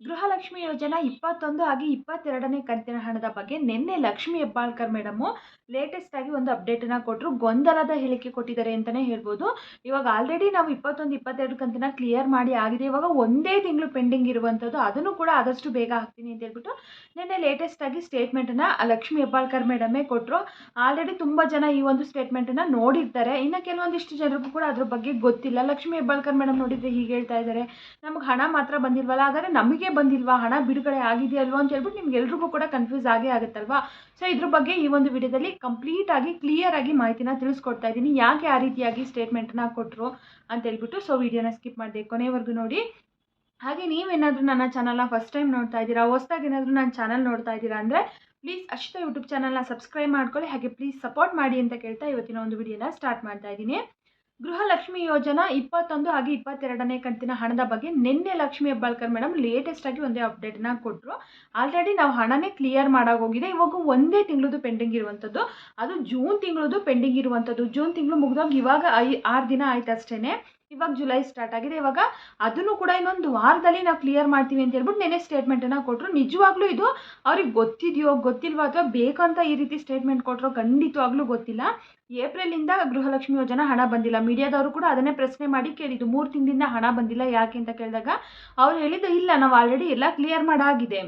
ಗೃಹಲಕ್ಷ್ಮಿ ಯೋಜನಾ ಇಪ್ಪತ್ತೊಂದು ಹಾಗೆ ಇಪ್ಪತ್ತೆರಡನೇ ಕಂತಿನ ಹಣದ ಬಗ್ಗೆ ನಿನ್ನೆ ಲಕ್ಷ್ಮಿ ಹೆಬ್ಬಾಳ್ಕರ್ ಮೇಡಮು ಲೇಟೆಸ್ಟ್ ಆಗಿ ಒಂದು ಅಪ್ಡೇಟನ್ನು ಕೊಟ್ಟರು ಗೊಂದಲದ ಹೇಳಿಕೆ ಕೊಟ್ಟಿದ್ದಾರೆ ಅಂತಲೇ ಹೇಳ್ಬೋದು. ಇವಾಗ ಆಲ್ರೆಡಿ ನಾವು ಇಪ್ಪತ್ತೊಂದು, ಇಪ್ಪತ್ತೆರಡು ಕಂತಿನ ಕ್ಲಿಯರ್ ಮಾಡಿ ಆಗಿದೆ. ಇವಾಗ ಒಂದೇ ತಿಂಗಳು ಪೆಂಡಿಂಗ್ ಇರುವಂಥದ್ದು ಅದನ್ನು ಕೂಡ ಆದಷ್ಟು ಬೇಗ ಹಾಕ್ತೀನಿ ಅಂತ ಹೇಳ್ಬಿಟ್ಟು ನಿನ್ನೆ ಲೇಟೆಸ್ಟ್ ಆಗಿ ಸ್ಟೇಟ್ಮೆಂಟನ್ನು ಲಕ್ಷ್ಮಿ ಹೆಬ್ಬಾಳ್ಕರ್ ಮೇಡಮೇ ಕೊಟ್ಟರು ಆಲ್ರೆಡಿ ತುಂಬ ಜನ ಈ ಒಂದು ಸ್ಟೇಟ್ಮೆಂಟನ್ನು ನೋಡಿರ್ತಾರೆ. ಇನ್ನು ಕೆಲವೊಂದಿಷ್ಟು ಜನರಿಗೂ ಕೂಡ ಅದ್ರ ಬಗ್ಗೆ ಗೊತ್ತಿಲ್ಲ. ಲಕ್ಷ್ಮಿ ಹೆಬ್ಬಾಳ್ಕರ್ ಮೇಡಮ್ ನೋಡಿದರೆ ಹೀಗೆ ಹೇಳ್ತಾ ಇದ್ದಾರೆ. ನಮಗೆ ಹಣ ಮಾತ್ರ ಬಂದಿಲ್ವಲ್ಲ? ಹಾಗಾದರೆ ನಮಗೆ ಬಂದಿಲ್ವಾ? ಹಣ ಬಿಡುಗಡೆ ಆಗಿದೆಯಲ್ವಾ ಅಂತ ಹೇಳ್ಬಿಟ್ಟು ನಿಮ್ಗೆ ಎಲ್ರಿಗೂ ಕೂಡ ಕನ್ಫ್ಯೂಸ್ ಆಗೇ ಆಗುತ್ತಲ್ವಾ? ಸೊ ಇದ್ರ ಬಗ್ಗೆ ಈ ಒಂದು ವಿಡಿಯೋದಲ್ಲಿ ಕಂಪ್ಲೀಟ್ ಆಗಿ ಕ್ಲಿಯರ್ ಆಗಿ ಮಾಹಿತಿನ ತಿಳಿಸ್ಕೊಡ್ತಾ ಇದ್ದೀನಿ. ಯಾಕೆ ಆ ರೀತಿಯಾಗಿ ಸ್ಟೇಟ್ಮೆಂಟ್ನ ಕೊಟ್ಟರು ಅಂತ ಹೇಳ್ಬಿಟ್ಟು ಸೊ ವಿಡಿಯೋನ ಸ್ಕಿಪ್ ಮಾಡಿದೆ ಕೊನೆವರೆಗೂ ನೋಡಿ. ಹಾಗೆ ನೀವೇನಾದರೂ ನನ್ನ ಚಾನಲ್ನ ಫಸ್ಟ್ ಟೈಮ್ ನೋಡ್ತಾ ಇದ್ದೀರಾ, ಹೊಸ್ದಾಗಿ ಏನಾದರೂ ನನ್ನ ಚಾನಲ್ ನೋಡ್ತಾ ಇದ್ದೀರಾ ಅಂದರೆ ಪ್ಲೀಸ್ ಅಷ್ಟೇ ಯೂಟ್ಯೂಬ್ ಚಾನಲ್ನ ಸಬ್ಸ್ಕ್ರೈಬ್ ಮಾಡ್ಕೊಳ್ಳಿ. ಹಾಗೆ ಪ್ಲೀಸ್ ಸಪೋರ್ಟ್ ಮಾಡಿ ಅಂತ ಕೇಳ್ತಾ ಇವತ್ತಿನ ಒಂದು ವಿಡಿಯೋನ ಸ್ಟಾರ್ಟ್ ಮಾಡ್ತಾ ಇದ್ದೀನಿ. ಗೃಹಲಕ್ಷ್ಮಿ ಯೋಜನಾ ಇಪ್ಪತ್ತೊಂದು ಹಾಗೆ ಇಪ್ಪತ್ತೆರಡನೇ ಕಂತಿನ ಹಣದ ಬಗ್ಗೆ ನಿನ್ನೆ ಲಕ್ಷ್ಮಿ ಹೆಬ್ಬಾಳ್ಕರ್ ಮೇಡಮ್ ಲೇಟೆಸ್ಟ್ ಆಗಿ ಒಂದೇ ಅಪ್ಡೇಟ್ನ ಕೊಟ್ಟರು ಆಲ್ರೆಡಿ ನಾವು ಹಣನೇ ಕ್ಲಿಯರ್ ಮಾಡಾಗೋಗಿದೆ ಇವಾಗ ಒಂದೇ ತಿಂಗಳದು ಪೆಂಡಿಂಗ್ ಇರುವಂಥದ್ದು ಅದು ಜೂನ್ ತಿಂಗಳದು ಪೆಂಡಿಂಗ್ ಇರುವಂಥದ್ದು ಜೂನ್ ತಿಂಗಳು ಮುಗಿದೋಗಿ ಇವಾಗ ಐ, ಆರು ದಿನ ಆಯ್ತು ಅಷ್ಟೇ ಇವಾಗ ಜುಲೈ ಸ್ಟಾರ್ಟ್ ಆಗಿದೆ. ಇವಾಗ ಅದನ್ನು ಕೂಡ ಇನ್ನೊಂದು ವಾರದಲ್ಲಿ ನಾವು ಕ್ಲಿಯರ್ ಮಾಡ್ತೀವಿ ಅಂತ ಹೇಳ್ಬಿಟ್ಟು ನೆನೆ ಸ್ಟೇಟ್ಮೆಂಟನ್ನು ಕೊಟ್ಟರು ನಿಜವಾಗ್ಲೂ ಇದು ಅವ್ರಿಗೆ ಗೊತ್ತಿದೆಯೋ, ಗೊತ್ತಿಲ್ವೋ ಅಥವಾ ಬೇಕಂತ ಈ ರೀತಿ ಸ್ಟೇಟ್ಮೆಂಟ್ ಕೊಟ್ಟರೋ ಖಂಡಿತವಾಗ್ಲೂ ಗೊತ್ತಿಲ್ಲ. ಏಪ್ರಿಲಿಂದ ಗೃಹಲಕ್ಷ್ಮಿ ಯೋಜನೆ ಹಣ ಬಂದಿಲ್ಲ. ಮೀಡಿಯಾದವರು ಕೂಡ ಅದನ್ನೇ ಪ್ರಶ್ನೆ ಮಾಡಿ ಕೇಳಿದ್ದು. ಮೂರು ತಿಂಗಳಿಂದ ಹಣ ಬಂದಿಲ್ಲ ಯಾಕೆ ಅಂತ ಕೇಳಿದಾಗ ಅವ್ರು ಹೇಳಿದ್ದು ಇಲ್ಲ. ನಾವು ಆಲ್ರೆಡಿ ಎಲ್ಲ ಕ್ಲಿಯರ್ ಮಾಡಾಗಿದೆ.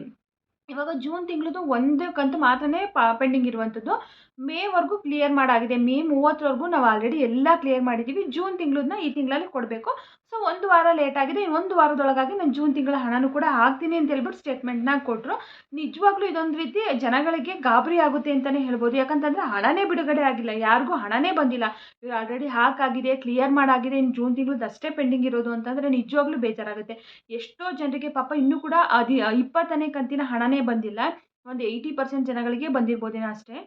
ಇವಾಗ ಜೂನ್ ತಿಂಗಳದು ಒಂದು ಕಂತು ಮಾತ್ರನೇ ಪೆಂಡಿಂಗ್ ಇರುವಂಥದ್ದು ಮೇವರೆಗೂ ಕ್ಲಿಯರ್ ಮಾಡಾಗಿದೆ. ಮೇ ಮೂವತ್ತರವರೆಗೂ ನಾವು ಆಲ್ರೆಡಿ ಎಲ್ಲ ಕ್ಲಿಯರ್ ಮಾಡಿದ್ದೀವಿ ಜೂನ್ ತಿಂಗಳನ್ನ ಈ ತಿಂಗಳಲ್ಲಿ ಕೊಡಬೇಕು. ಸೊ ಒಂದು ವಾರ ಲೇಟ್ ಆಗಿದೆ. ಒಂದು ವಾರದೊಳಗಾಗಿ ನಾನು ಜೂನ್ ತಿಂಗಳ ಹಣನೂ ಕೂಡ ಹಾಕ್ತೀನಿ ಅಂತ ಹೇಳ್ಬಿಟ್ಟು ಸ್ಟೇಟ್ಮೆಂಟ್ನ ಕೊಟ್ಟರು ನಿಜವಾಗ್ಲೂ ಇದೊಂದು ರೀತಿ ಜನಗಳಿಗೆ ಗಾಬರಿ ಆಗುತ್ತೆ ಅಂತಲೇ ಹೇಳ್ಬೋದು. ಯಾಕಂತಂದರೆ ಹಣನೇ ಬಿಡುಗಡೆ ಆಗಿಲ್ಲ. ಯಾರಿಗೂ ಹಣನೇ ಬಂದಿಲ್ಲ. ಇವ್ರು ಆಲ್ರೆಡಿ ಹಾಕಾಗಿದೆ ಕ್ಲಿಯರ್ ಮಾಡಾಗಿದೆ. ಇನ್ನು ಜೂನ್ ತಿಂಗಳದ್ದು ಅಷ್ಟೇ ಪೆಂಡಿಂಗ್ ಇರೋದು ಅಂತಂದರೆ ನಿಜವಾಗ್ಲೂ ಬೇಜಾರಾಗುತ್ತೆ. ಎಷ್ಟೋ ಜನರಿಗೆ ಪಾಪ ಇನ್ನೂ ಕೂಡ ಅದು, ಇಪ್ಪತ್ತನೇ ಕಂತಿನ ಹಣನೇ ಬಂದಿಲ್ಲ. ಒಂದು ಏಯ್ಟಿ ಪರ್ಸೆಂಟ್ ಜನಗಳಿಗೆ ಬಂದಿರ್ಬೋದೇನೋ ಅಷ್ಟೇ.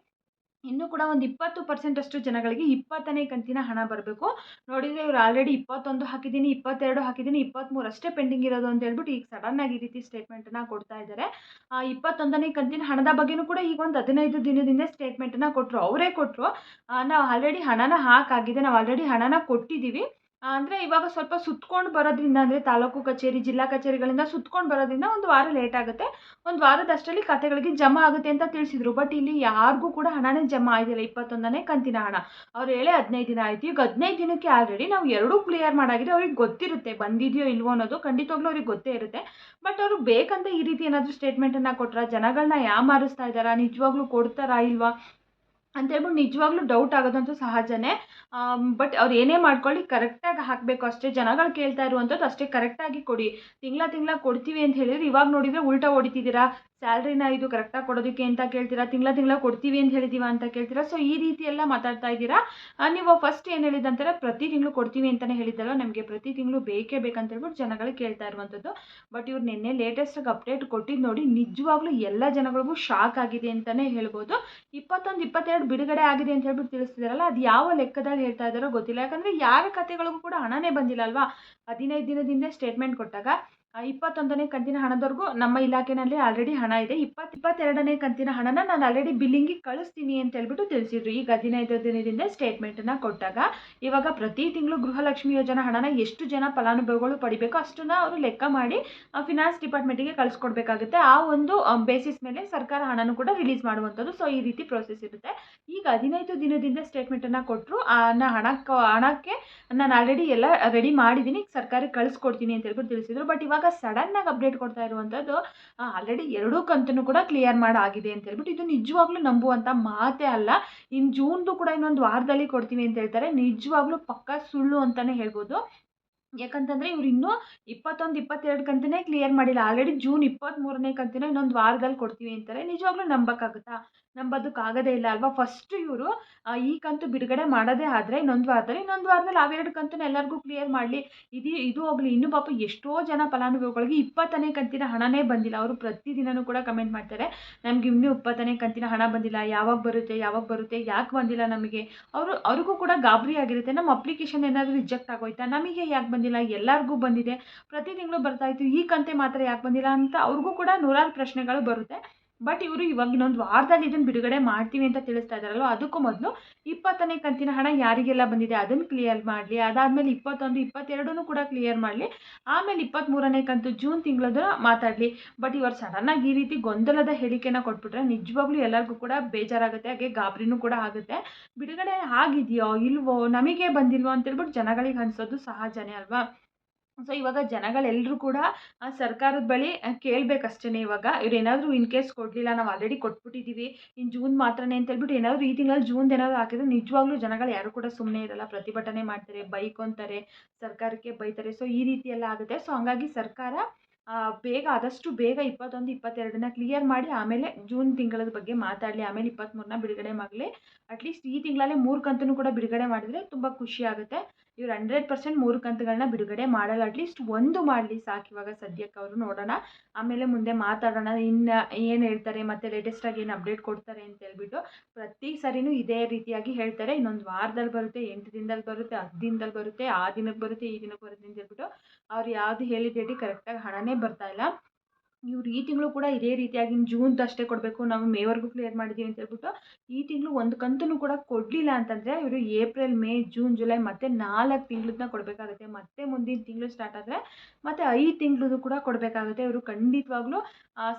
ಇನ್ನೂ ಕೂಡ ಒಂದು ಇಪ್ಪತ್ತು ಪರ್ಸೆಂಟ್ ಅಷ್ಟು ಜನಗಳಿಗೆ ಇಪ್ಪತ್ತನೇ ಕಂತಿನ ಹಣ ಬರಬೇಕು. ನೋಡಿದರೆ ಇವ್ರು ಆಲ್ರೆಡಿ ಇಪ್ಪತ್ತೊಂದು ಹಾಕಿದ್ದೀನಿ ಇಪ್ಪತ್ತೆರಡು ಹಾಕಿದ್ದೀನಿ ಇಪ್ಪತ್ತ್ಮೂರು ಅಷ್ಟೇ ಪೆಂಡಿಂಗ್ ಇರೋದು ಅಂತ ಹೇಳ್ಬಿಟ್ಟು ಈಗ ಸಡನ್ನಾಗಿ ಈ ರೀತಿ ಸ್ಟೇಟ್ಮೆಂಟನ್ನು ಕೊಡ್ತಾ ಇದ್ದಾರೆ. ಇಪ್ಪತ್ತೊಂದನೇ ಕಂತಿನ ಹಣದ ಬಗ್ಗೆನೂ ಕೂಡ ಈಗ ಒಂದು ಹದಿನೈದು ದಿನದಿಂದ ಸ್ಟೇಟ್ಮೆಂಟನ್ನು ಕೊಟ್ಟರು ಅವರೇ ಕೊಟ್ಟರು ನಾವು ಆಲ್ರೆಡಿ ಹಣನ ಹಾಕಾಗಿದೆ ನಾವು ಆಲ್ರೆಡಿ ಹಣನ ಕೊಟ್ಟಿದ್ದೀವಿ ಅಂದರೆ ಇವಾಗ ಸ್ವಲ್ಪ ಸುತ್ಕೊಂಡು ಬರೋದ್ರಿಂದ, ಅಂದರೆ ತಾಲೂಕು ಕಚೇರಿ, ಜಿಲ್ಲಾ ಕಚೇರಿಗಳಿಂದ ಸುತ್ಕೊಂಡು ಬರೋದ್ರಿಂದ ಒಂದು ವಾರ ಲೇಟ್ ಆಗುತ್ತೆ. ಒಂದು ವಾರದಷ್ಟರಲ್ಲಿ ಖಾತೆಗಳಿಗೆ ಜಮಾ ಆಗುತ್ತೆ ಅಂತ ತಿಳಿಸಿದ್ರು. ಬಟ್ ಇಲ್ಲಿ ಯಾರಿಗೂ ಕೂಡ ಹಣನೇ ಜಮಾ ಆಗಿಲ್ಲ. ಇಪ್ಪತ್ತೊಂದನೇ ಕಂತಿನ ಹಣ. ಅವ್ರು ಹೇಳಿ ಹದಿನೈದು ದಿನ ಆಯಿತು. ಈಗ ಹದಿನೈದು ದಿನಕ್ಕೆ ಆಲ್ರೆಡಿ ನಾವು ಎರಡೂ ಕ್ಲಿಯರ್ ಮಾಡಾಗಿದೆ. ಅವ್ರಿಗೆ ಗೊತ್ತಿರುತ್ತೆ ಬಂದಿದೆಯೋ ಇಲ್ವೋ ಅನ್ನೋದು. ಖಂಡಿತವಾಗ್ಲೂ ಅವ್ರಿಗೆ ಗೊತ್ತೇ ಇರುತ್ತೆ. ಬಟ್ ಅವರು ಬೇಕಂತ ಈ ರೀತಿ ಏನಾದರೂ ಸ್ಟೇಟ್ಮೆಂಟನ್ನು ಕೊಟ್ಟರೆ ಜನಗಳನ್ನ ಯಾಮಾರಿಸ್ತಾ ಇದ್ದಾರಾ? ನಿಜವಾಗ್ಲೂ ಕೊಡ್ತಾರಾ ಇಲ್ವಾ? ಅಂತೇಳ್ಬಿಟ್ಟು ನಿಜವಾಗ್ಲೂ ಡೌಟ್ ಆಗೋದಂತೂ ಸಹಜನೇ. ಬಟ್ ಅವ್ರು ಏನೇ ಮಾಡ್ಕೊಳ್ಳಿ ಕರೆಕ್ಟಾಗಿ ಹಾಕಬೇಕು. ಅಷ್ಟೇ ಜನಗಳು ಕೇಳ್ತಾ ಇರುವಂಥದ್ದು ಅಷ್ಟೇ ಕರೆಕ್ಟಾಗಿ ಕೊಡಿ. ತಿಂಗಳ ತಿಂಗಳ ಕೊಡ್ತೀವಿ ಅಂತ ಹೇಳಿದ್ರೆ ಇವಾಗ ನೋಡಿದರೆ ಉಲ್ಟಾ ಹೊಡಿತಿದ್ದೀರಾ ಸ್ಯಾಲ್ರಿನ ಇದು ಕರೆಕ್ಟಾಗಿ ಕೊಡೋದಕ್ಕೆ ಅಂತ ಕೇಳ್ತೀರಾ? ತಿಂಗಳ ತಿಂಗಳ ಕೊಡ್ತೀವಿ ಅಂತ ಹೇಳಿದ್ದೀವ ಅಂತ ಕೇಳ್ತೀರಾ? ಸೊ ಈ ರೀತಿ ಎಲ್ಲ ಮಾತಾಡ್ತಾ ಇದ್ದೀರಾ? ನೀವು ಫಸ್ಟ್ ಏನು ಹೇಳಿದಂತಾರೆ ಪ್ರತಿ ತಿಂಗಳು ಕೊಡ್ತೀವಿ ಅಂತಲೇ ಹೇಳಿದ್ದಲ್ಲ ನಮಗೆ ಪ್ರತಿ ತಿಂಗಳು ಬೇಕೇ ಬೇಕಂತ ಹೇಳ್ಬಿಟ್ಟು ಜನಗಳು ಕೇಳ್ತಾ ಇರುವಂಥದ್ದು. ಬಟ್ ಇವ್ರು ನಿನ್ನೆ ಲೇಟೆಸ್ಟಾಗಿ ಅಪ್ಡೇಟ್ ಕೊಟ್ಟಿದ್ದು ನೋಡಿ ನಿಜವಾಗ್ಲೂ ಎಲ್ಲ ಜನಗಳಿಗೂ ಶಾಕ್ ಆಗಿದೆ ಅಂತಲೇ ಹೇಳ್ಬೋದು. ಇಪ್ಪತ್ತೊಂದು, ಇಪ್ಪತ್ತೆರಡು ಬಿಡುಗಡೆ ಆಗಿದೆ ಅಂತ ಹೇಳ್ಬಿಟ್ಟು ತಿಳಿಸ್ತಿದಾರಲ್ಲ, ಅದು ಯಾವ ಲೆಕ್ಕದಲ್ಲಿ ಹೇಳ್ತಾ ಇದ್ದಾರೋ ಗೊತ್ತಿಲ್ಲ. ಯಾಕಂದ್ರೆ ಯಾರ ಕತೆಗಳಿಗೂ ಕೂಡ ಹಣನೇ ಬಂದಿಲ್ಲ ಅಲ್ವಾ? ಹದಿನೈದು ದಿನದಿಂದ ಸ್ಟೇಟ್ಮೆಂಟ್ ಕೊಟ್ಟಾಗ ಇಪ್ಪತ್ತೊಂದನೇ ಕಂತಿನ ಹಣದವರೆಗೂ ನಮ್ಮ ಇಲಾಖೆನಲ್ಲಿ ಆಲ್ರೆಡಿ ಹಣ ಇದೆ. ಇಪ್ಪತ್ತು ಇಪ್ಪತ್ತೆರಡನೇ ಕಂತಿನ ಹಣನ ನಾನು ಆಲ್ರೆಡಿ ಬಿಲ್ಲಿಂಗಿಗೆ ಕಳಿಸ್ತೀನಿ ಅಂತ ಹೇಳ್ಬಿಟ್ಟು ತಿಳಿಸಿದ್ರು. ಈಗ ಹದಿನೈದು ದಿನದಿಂದ ಸ್ಟೇಟ್ಮೆಂಟನ್ನು ಕೊಟ್ಟಾಗ ಇವಾಗ ಪ್ರತಿ ತಿಂಗಳು ಗೃಹಲಕ್ಷ್ಮಿ ಯೋಜನಾ ಹಣನ ಎಷ್ಟು ಜನ ಫಲಾನುಭವಿಗಳು ಪಡಿಬೇಕು ಅಷ್ಟನ್ನ ಅವರು ಲೆಕ್ಕ ಮಾಡಿ ಫಿನಾನ್ಸ್ ಡಿಪಾರ್ಟ್ಮೆಂಟಿಗೆ ಕಳಿಸ್ಕೊಡ್ಬೇಕಾಗುತ್ತೆ. ಆ ಒಂದು ಬೇಸಿಸ್ ಮೇಲೆ ಸರ್ಕಾರ ಹಣನೂ ಕೂಡ ರಿಲೀಸ್ ಮಾಡುವಂಥದ್ದು. ಸೊ ಈ ರೀತಿ ಪ್ರೋಸೆಸ್ ಇರುತ್ತೆ. ಈಗ ಹದಿನೈದು ದಿನದಿಂದ ಸ್ಟೇಟ್ಮೆಂಟನ್ನು ಕೊಟ್ಟರು ನಾ ಹಣಕ್ಕೆ ಹಣಕ್ಕೆ ನಾನು ಆಲ್ರೆಡಿ ಎಲ್ಲ ರೆಡಿ ಮಾಡಿದ್ದೀನಿ ಸರ್ಕಾರಕ್ಕೆ ಕಳಿಸ್ಕೊಡ್ತೀನಿ ಅಂತ ಹೇಳ್ಬಿಟ್ಟು ತಿಳಿಸಿದ್ರು. ಬಟ್ ಇವಾಗ ಸಡನ್ನಾಗಿ ಅಪ್ಡೇಟ್ ಕೊಡ್ತಾ ಇರುವಂಥದ್ದು ಆಲ್ರೆಡಿ ಎರಡೂ ಕಂತನ್ನು ಕೂಡ ಕ್ಲಿಯರ್ ಮಾಡಾಗಿದೆ ಅಂತ ಹೇಳ್ಬಿಟ್ಟು ಇದು ನಿಜವಾಗ್ಲೂ ನಂಬುವಂಥ ಮಾತೇ ಅಲ್ಲ. ಇನ್ನು ಜೂನ್ದು ಕೂಡ ಇನ್ನೊಂದು ವಾರದಲ್ಲಿ ಕೊಡ್ತೀವಿ ಅಂತ ಹೇಳ್ತಾರೆ. ನಿಜವಾಗ್ಲೂ ಪಕ್ಕಾ ಸುಳ್ಳು ಅಂತಲೇ ಹೇಳ್ಬೋದು. ಯಾಕಂತಂದರೆ ಇವ್ರು ಇನ್ನೂ ಇಪ್ಪತ್ತೊಂದು, ಇಪ್ಪತ್ತೆರಡು ಕಂತನೇ ಕ್ಲಿಯರ್ ಮಾಡಿಲ್ಲ. ಆಲ್ರೆಡಿ ಜೂನ್ ಇಪ್ಪತ್ತ್ಮೂರನೇ ಕಂತಿನ ಇನ್ನೊಂದು ವಾರದಲ್ಲಿ ಕೊಡ್ತೀವಿ ಅಂತಾರೆ. ನಿಜವಾಗ್ಲೂ ನಂಬೋಕ್ಕಾಗುತ್ತಾ? ನಂಬೋದಕ್ಕಾಗೋದೇ ಇಲ್ಲ ಅಲ್ವಾ? ಫಸ್ಟ್ ಇವರು ಈ ಕಂತು ಬಿಡುಗಡೆ ಮಾಡೋದೇ ಆದರೆ, ಇನ್ನೊಂದು ವಾರದಲ್ಲಿ ಇನ್ನೊಂದು ವಾರದಲ್ಲಿ ಅವೆರಡು ಕಂತನ್ನ ಎಲ್ಲರಿಗೂ ಕ್ಲಿಯರ್ ಮಾಡಲಿ. ಇದು ಇದು ಹೋಗಲಿ. ಇನ್ನೂ ಪಾಪ ಎಷ್ಟೋ ಜನ ಫಲಾನುಭವಿಗಳಿಗೆ ಇಪ್ಪತ್ತನೇ ಕಂತಿನ ಹಣನೇ ಬಂದಿಲ್ಲ. ಅವರು ಪ್ರತಿದಿನವೂ ಕೂಡ ಕಮೆಂಟ್ ಮಾಡ್ತಾರೆ, ನಮ್ಗೆ ಇನ್ನೂ ಇಪ್ಪತ್ತನೇ ಕಂತಿನ ಹಣ ಬಂದಿಲ್ಲ. ಯಾವಾಗ ಬರುತ್ತೆ? ಯಾವಾಗ ಬರುತ್ತೆ? ಯಾಕೆ ಬಂದಿಲ್ಲ ನಮಗೆ? ಅವರು, ಅವ್ರಿಗೂ ಕೂಡ ಗಾಬರಿ ಆಗಿರುತ್ತೆ. ನಮ್ಮ ಅಪ್ಲಿಕೇಶನ್ ಏನಾದರೂ ರಿಜೆಕ್ಟ್ ಆಗೋಯ್ತಾ? ನಮಗೆ ಯಾಕೆ ಬಂದಿಲ್ಲ? ಎಲ್ಲರಿಗೂ ಬಂದಿದೆ. ಪ್ರತಿ ತಿಂಗಳು ಬರ್ತಾಯಿತ್ತು ಈ ಕಂತೆ ಮಾತ್ರ ಯಾಕೆ ಬಂದಿಲ್ಲ ಅಂತ ಅವ್ರಿಗೂ ಕೂಡ ನೂರಾರು ಪ್ರಶ್ನೆಗಳು ಬರುತ್ತೆ. ಬಟ್ ಇವರು ಇವಾಗ ಇನ್ನೊಂದು ವಾರದಲ್ಲಿ ಇದನ್ನು ಬಿಡುಗಡೆ ಮಾಡ್ತೀವಿ ಅಂತ ತಿಳಿಸ್ತಾ ಇದ್ದಾರಲ್ವ ಅದಕ್ಕೂ ಮೊದಲು ಇಪ್ಪತ್ತನೇ ಕಂತಿನ ಹಣ ಯಾರಿಗೆಲ್ಲ ಬಂದಿದೆ ಅದನ್ನು ಕ್ಲಿಯರ್ ಮಾಡಲಿ. ಅದಾದಮೇಲೆ ಇಪ್ಪತ್ತೊಂದು ಇಪ್ಪತ್ತೆರಡೂ ಕೂಡ ಕ್ಲಿಯರ್ ಮಾಡಲಿ. ಆಮೇಲೆ ಇಪ್ಪತ್ತ್ಮೂರನೇ ಕಂತು ಜೂನ್ ತಿಂಗಳದ ಮಾತಾಡಲಿ. ಬಟ್ ಇವರು ಸಡನ್ನಾಗಿ ಈ ರೀತಿ ಗೊಂದಲದ ಹೇಳಿಕೆನ ಕೊಟ್ಬಿಟ್ರೆ ನಿಜವಾಗ್ಲೂ ಎಲ್ಲರಿಗೂ ಕೂಡ ಬೇಜಾರಾಗುತ್ತೆ. ಹಾಗೆ ಗಾಬರಿನೂ ಕೂಡ ಆಗುತ್ತೆ. ಬಿಡುಗಡೆ ಆಗಿದೆಯೋ, ಇಲ್ವೋ, ನಮಗೆ ಬಂದಿಲ್ವೋ ಅಂತೇಳ್ಬಿಟ್ಟು ಜನಗಳಿಗೆ ಅನಿಸೋದು ಸಹಜನೇ ಅಲ್ವಾ? ಸೊ, ಇವಾಗ ಜನಗಳೆಲ್ಲರೂ ಕೂಡ ಸರ್ಕಾರದ ಬಳಿ ಕೇಳಬೇಕಷ್ಟೇ ಇವಾಗ. ಇವ್ರು ಏನಾದರೂ ಇನ್ ಕೇಸ್ ಕೊಡಲಿಲ್ಲ, ನಾವು ಆಲ್ರೆಡಿ ಕೊಟ್ಬಿಟ್ಟಿದ್ದೀವಿ ಇನ್ನು ಜೂನ್ ಮಾತ್ರನೇ ಅಂತ ಹೇಳ್ಬಿಟ್ಟು ಏನಾದರೂ ಈ ತಿಂಗಳಲ್ಲಿ ಜೂನ್ ಏನಾದರೂ ಹಾಕಿದ್ರೆ ನಿಜವಾಗ್ಲೂ ಜನಗಳು ಯಾರು ಕೂಡ ಸುಮ್ಮನೆ ಇರಲ್ಲ. ಪ್ರತಿಭಟನೆ ಮಾಡ್ತಾರೆ, ಬೈಕೊಂತಾರೆ, ಸರ್ಕಾರಕ್ಕೆ ಬೈತಾರೆ. ಸೊ, ಈ ರೀತಿ ಎಲ್ಲ ಆಗುತ್ತೆ. ಸೊ, ಹಂಗಾಗಿ ಸರ್ಕಾರ ಬೇಗ, ಆದಷ್ಟು ಬೇಗ ಇಪ್ಪತ್ತೊಂದು, ಇಪ್ಪತ್ತೆರಡನ್ನ ಕ್ಲಿಯರ್ ಮಾಡಿ, ಆಮೇಲೆ ಜೂನ್ ತಿಂಗಳದ ಬಗ್ಗೆ ಮಾತಾಡಲಿ, ಆಮೇಲೆ ಇಪ್ಪತ್ತ್ಮೂರನ್ನ ಬಿಡುಗಡೆ ಮಾಡಲಿ. ಅಟ್ಲೀಸ್ಟ್ ಈ ತಿಂಗಳಲ್ಲೇ ಮೂರು ಕಂತನ್ನು ಕೂಡ ಬಿಡುಗಡೆ ಮಾಡಿದರೆ ತುಂಬ ಖುಷಿ ಆಗುತ್ತೆ. ಇವ್ರು ಹಂಡ್ರೆಡ್ ಪರ್ಸೆಂಟ್ ಮೂರು ಕಂತುಗಳನ್ನ ಬಿಡುಗಡೆ ಮಾಡಲ್ಲ. ಅಟ್ಲೀಸ್ಟ್ ಒಂದು ಮಾಡಲಿ ಸಾಕು ಇವಾಗ ಸದ್ಯಕ್ಕೆ ಅವರು ನೋಡೋಣ. ಆಮೇಲೆ ಮುಂದೆ ಮಾತಾಡೋಣ. ಇನ್ನು ಏನು ಹೇಳ್ತಾರೆ, ಮತ್ತು ಲೇಟೆಸ್ಟಾಗಿ ಏನು ಅಪ್ಡೇಟ್ ಕೊಡ್ತಾರೆ ಅಂತ ಹೇಳ್ಬಿಟ್ಟು ಪ್ರತಿ ಸರಿನೂ ಇದೇ ರೀತಿಯಾಗಿ ಹೇಳ್ತಾರೆ. ಇನ್ನೊಂದು ವಾರದಲ್ಲಿ ಬರುತ್ತೆ, ಎಂಟು ದಿನದಲ್ಲಿ ಬರುತ್ತೆ ಹತ್ತು ದಿನದಲ್ಲಿ ಬರುತ್ತೆ, ಆ ದಿನಕ್ಕೆ ಬರುತ್ತೆ, ಈ ದಿನಕ್ಕೆ ಬರುತ್ತೆ ಅಂತ ಹೇಳ್ಬಿಟ್ಟು ಅವ್ರು ಯಾವ್ದು ಹೇಳಿದ ಡೇಟಿಗೆ ಕರೆಕ್ಟಾಗಿ ಹಣನೇ ಬರ್ತಾ ಇಲ್ಲ. ಇವ್ರು ಈ ತಿಂಗಳು ಕೂಡ ಇದೇ ರೀತಿಯಾಗಿ ಜೂನ್ ಅಷ್ಟೇ ಕೊಡಬೇಕು. ನಾವು ಮೇವರೆಗೂ ಕ್ಲಿಯರ್ ಮಾಡಿದ್ದೀವಿ ಅಂತ ಹೇಳ್ಬಿಟ್ಟು ಈ ತಿಂಗಳು ಒಂದು ಕಂತನ್ನು ಕೂಡ ಕೊಡಲಿಲ್ಲ ಅಂತಂದರೆ ಇವರು ಏಪ್ರಿಲ್ ಮೇ ಜೂನ್ ಜುಲೈ ಮತ್ತೆ ನಾಲ್ಕು ತಿಂಗಳನ್ನ ಕೊಡಬೇಕಾಗುತ್ತೆ. ಮತ್ತೆ ಮುಂದಿನ ತಿಂಗಳು ಸ್ಟಾರ್ಟ್ ಆದರೆ ಮತ್ತೆ ಐದು ತಿಂಗಳದು ಕೂಡ ಕೊಡಬೇಕಾಗುತ್ತೆ. ಇವರು ಖಂಡಿತವಾಗ್ಲೂ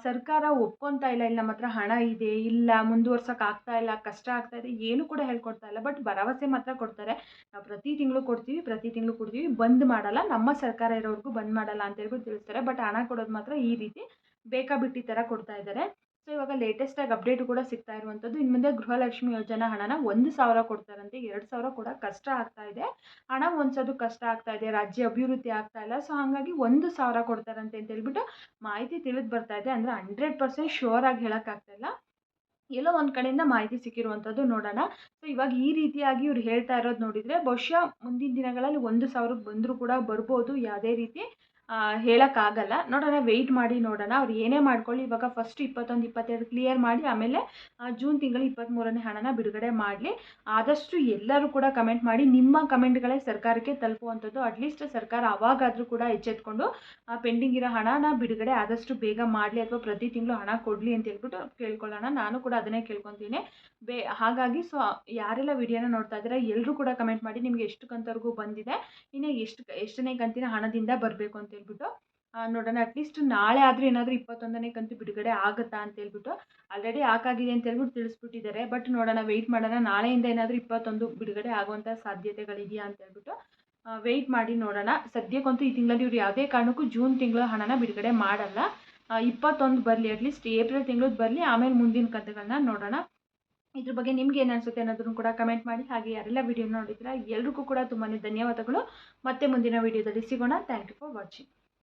ಸರ್ಕಾರ ಒಪ್ಕೊತಾ ಇಲ್ಲ. ಇಲ್ಲಿ ನಮ್ಮ ಹಣ ಇದೆ, ಇಲ್ಲ, ಮುಂದುವರ್ಸೋಕೆ ಆಗ್ತಾ ಇಲ್ಲ, ಕಷ್ಟ ಆಗ್ತಾ ಇದೆ, ಏನು ಕೂಡ ಹೇಳ್ಕೊಡ್ತಾ ಇಲ್ಲ. ಬಟ್ ಭರವಸೆ ಮಾತ್ರ ಕೊಡ್ತಾರೆ. ನಾವು ಪ್ರತಿ ತಿಂಗಳು ಕೊಡ್ತೀವಿ, ಪ್ರತಿ ತಿಂಗಳು ಕೊಡ್ತೀವಿ. ಬಂದ್ ಮಾಡಲ್ಲ. ನಮ್ಮ ಸರ್ಕಾರ ಇರೋವರೆಗೂ ಬಂದ್ ಮಾಡಲ್ಲ ಅಂತ ಹೇಳ್ಬಿಟ್ಟು ತಿಳಿಸ್ತಾರೆ. ಬಟ್ ಹಣ ಕೊಡೋದು ಮಾತ್ರ ಈ ರೀತಿ ಬೇಕಾಬಿಟ್ಟಿ ಥರ ಕೊಡ್ತಾ ಇದ್ದಾರೆ ಸೊ ಇವಾಗ ಲೇಟೆಸ್ಟಾಗಿ ಅಪ್ಡೇಟ್ ಕೂಡ ಸಿಗ್ತಾ ಇರುವಂಥದ್ದು ಇನ್ನು ಮುಂದೆ ಗೃಹಲಕ್ಷ್ಮಿ ಯೋಜನಾ ಹಣನ ಒಂದು ಸಾವಿರ ಕೊಡ್ತಾರಂತೆ, ಎರಡು ಸಾವಿರ ಕೂಡ ಕಷ್ಟ ಆಗ್ತಾ ಇದೆ. ಹಣ ಒಂದ್ಸೋದು ಕಷ್ಟ ಆಗ್ತಾ ಇದೆ, ರಾಜ್ಯ ಅಭಿವೃದ್ಧಿ ಆಗ್ತಾ ಇಲ್ಲ. ಸೊ ಹಾಗಾಗಿ ಒಂದು ಸಾವಿರ ಕೊಡ್ತಾರಂತೆ ಅಂತ ಹೇಳ್ಬಿಟ್ಟು ಮಾಹಿತಿ ತಿಳಿದು ಬರ್ತಾ ಇದೆ. ಅಂದರೆ ಹಂಡ್ರೆಡ್ ಪರ್ಸೆಂಟ್ ಶೋರ್ ಆಗಿ ಹೇಳೋಕ್ಕಾಗ್ತಾ ಇಲ್ಲ. ಎಲ್ಲೋ ಒಂದು ಕಡೆಯಿಂದ ಮಾಹಿತಿ ಸಿಕ್ಕಿರುವಂಥದ್ದು ನೋಡೋಣ. ಸೊ ಇವಾಗ ಈ ರೀತಿಯಾಗಿ ಇವ್ರು ಹೇಳ್ತಾ ಇರೋದು ನೋಡಿದರೆ, ಬಹುಶಃ ಮುಂದಿನ ದಿನಗಳಲ್ಲಿ ಒಂದು ಸಾವಿರಕ್ಕೆ ಬಂದರೂ ಕೂಡ ಬರ್ಬೋದು ಯಾವುದೇ ರೀತಿ. ಹೇಳೋಕ್ಕಾಗಲ್ಲ. ನೋಡೋಣ ವೆಯ್ಟ್ ಮಾಡಿ ನೋಡೋಣ. ಅವ್ರು ಏನೇ ಮಾಡ್ಕೊಳ್ಳಿ, ಇವಾಗ ಫಸ್ಟ್ ಇಪ್ಪತ್ತೊಂದು, ಇಪ್ಪತ್ತೆರಡು ಕ್ಲಿಯರ್ ಮಾಡಿ, ಆಮೇಲೆ ಜೂನ್ ತಿಂಗಳು ಇಪ್ಪತ್ತ್ಮೂರನೇ ಹಣನ ಬಿಡುಗಡೆ ಮಾಡಲಿ. ಆದಷ್ಟು ಎಲ್ಲರೂ ಕೂಡ ಕಮೆಂಟ್ ಮಾಡಿ, ನಿಮ್ಮ ಕಮೆಂಟ್ಗಳೇ ಸರ್ಕಾರಕ್ಕೆ ತಲುಪುವಂಥದ್ದು. ಅಟ್ಲೀಸ್ಟ್ ಸರ್ಕಾರ ಅವಾಗಾದರೂ ಕೂಡ ಎಚ್ಚೆತ್ಕೊಂಡು ಪೆಂಡಿಂಗ್ ಇರೋ ಹಣನ ಬಿಡುಗಡೆ ಆದಷ್ಟು ಬೇಗ ಮಾಡಲಿ ಅಥವಾ ಪ್ರತಿ ತಿಂಗಳು ಹಣ ಕೊಡಲಿ ಅಂತ ಹೇಳ್ಬಿಟ್ಟು ಕೇಳ್ಕೊಳ್ಳೋಣ. ನಾನು ಕೂಡ ಅದನ್ನೇ ಕೇಳ್ಕೊತೀನಿ. ಬೇ, ಹಾಗಾಗಿ ಸೊ, ಯಾರೆಲ್ಲ ವಿಡಿಯೋನ ನೋಡ್ತಾ ಇದ್ದೀರಾ ಎಲ್ಲರೂ ಕೂಡ ಕಮೆಂಟ್ ಮಾಡಿ, ನಿಮಗೆ ಎಷ್ಟು ಕಂತವರೆಗೂ ಬಂದಿದೆ, ಇನ್ನು ಎಷ್ಟು, ಎಷ್ಟನೇ ಕಂತಿನ ಹಣದಿಂದ ಬರಬೇಕು ಅಂತ ಹೇಳ್ಬಿಟ್ಟು ನೋಡೋಣ ಅಟ್ಲೀಸ್ಟ್ ನಾಳೆ ಆದರೂ ಏನಾದರೂ ಇಪ್ಪತ್ತೊಂದನೇ ಕಂತು ಬಿಡುಗಡೆ ಆಗುತ್ತಾ ಅಂತ ಹೇಳ್ಬಿಟ್ಟು ಆಲ್ರೆಡಿ ಹಾಕಾಗಿದೆ ಅಂತ ಹೇಳ್ಬಿಟ್ಟು ತಿಳಿಸ್ಬಿಟ್ಟಿದ್ದಾರೆ. ಬಟ್ ನೋಡೋಣ ವೆಯ್ಟ್ ಮಾಡೋಣ, ನಾಳೆಯಿಂದ ಏನಾದರೂ ಇಪ್ಪತ್ತೊಂದು ಬಿಡುಗಡೆ ಆಗುವಂಥ ಸಾಧ್ಯತೆಗಳಿದೆಯಾ ಅಂತ ಹೇಳ್ಬಿಟ್ಟು ವೆಯ್ಟ್ ಮಾಡಿ ನೋಡೋಣ. ಸದ್ಯಕ್ಕಂತೂ ಈ ತಿಂಗಳಲ್ಲಿ ಇವ್ರು ಯಾವುದೇ ಕಾರಣಕ್ಕೂ ಜೂನ್ ತಿಂಗಳ ಹಣನ ಬಿಡುಗಡೆ ಮಾಡಲ್ಲ. ಇಪ್ಪತ್ತೊಂದು ಬರಲಿ ಅಟ್ಲೀಸ್ಟ್ ಏಪ್ರಿಲ್ ತಿಂಗಳದ್ದು ಬರಲಿ, ಆಮೇಲೆ ಮುಂದಿನ ಕಂತುಗಳನ್ನ ನೋಡೋಣ. ಇದ್ರ ಬಗ್ಗೆ ನಿಮ್ಗೆ ಏನು ಅನಿಸುತ್ತೆ ಅನ್ನೋದನ್ನು ಕೂಡ ಕಮೆಂಟ್ ಮಾಡಿ. ಹಾಗೆ ಯಾರೆಲ್ಲ ವಿಡಿಯೋ ನೋಡಿದ್ರೆ ಎಲ್ರಿಗೂ ಕೂಡ ತುಂಬಾ ಧನ್ಯವಾದಗಳು. ಮತ್ತೆ ಮುಂದಿನ ವಿಡಿಯೋದಲ್ಲಿ ಸಿಗೋಣ. Thank you for watching